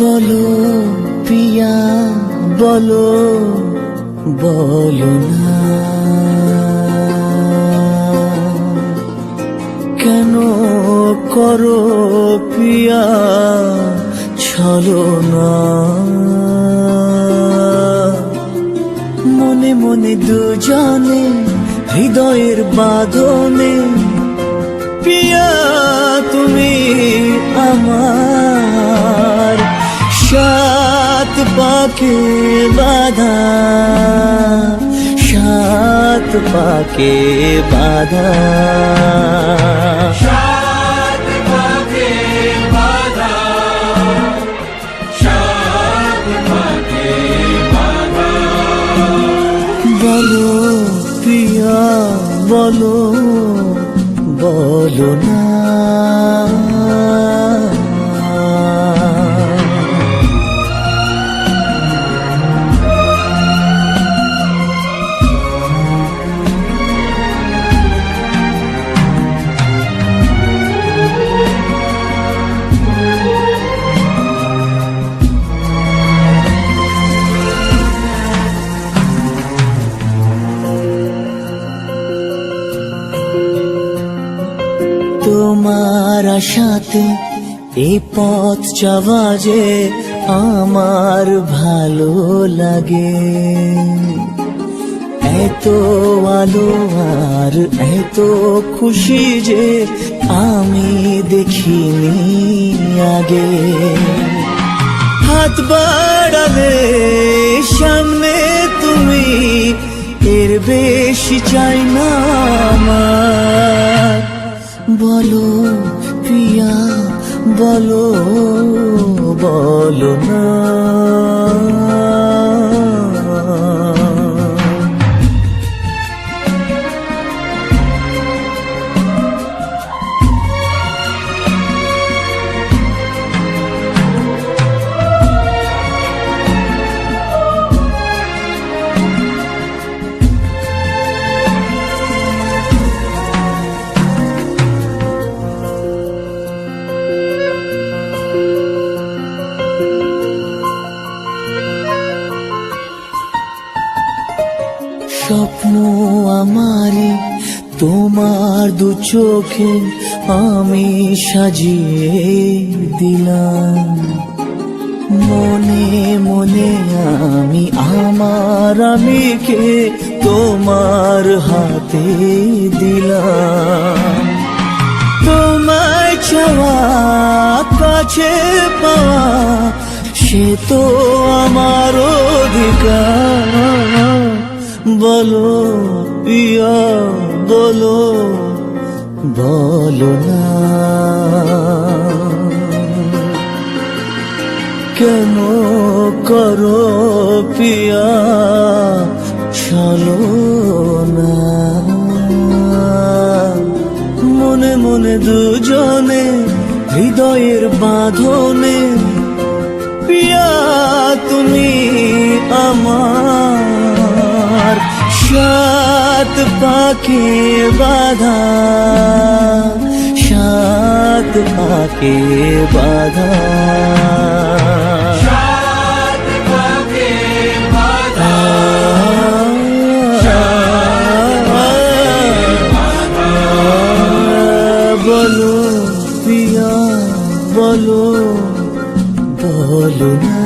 বলো পিয়া, বলো বলো না। কেন করো পিয়া, ছলো না। মনে মনে দুজনে হৃদয়ের বাঁধনে, পিয়া তুমি আমার সাত পাকে বাধা সাত পাকে বাধা। বলো পিয়া বলো বলো না। তোমার আশাতে এই পথ যাওয়া যে আমার ভালো লাগে। এত আলো আর এত খুশি যে আমি দেখিনি আগে। হাত বাড়ালে সামনে তুমি, এর বেশি চাই না। বলো প্রিয়া বলো বলো না। স্বপ্ন আমারে তোমার দু চোখে আমি সাজিয়ে দিলাম। মনে মনে আমি, আমার আমিকে তোমার হাতে দিলাম। তোমায় চাওয়া কাছে পাওয়া, সে তো আমার অধিকার। বলো পিয়া বলো বলো না। কেন করো পিয়া চলো না। মনে মনে দুজনে, হৃদয়ের বাঁধনে পিয়া তুমি আমার সাত পাকে বাধা সাত পাকে বাধা বলো পিয়া বলো বলো না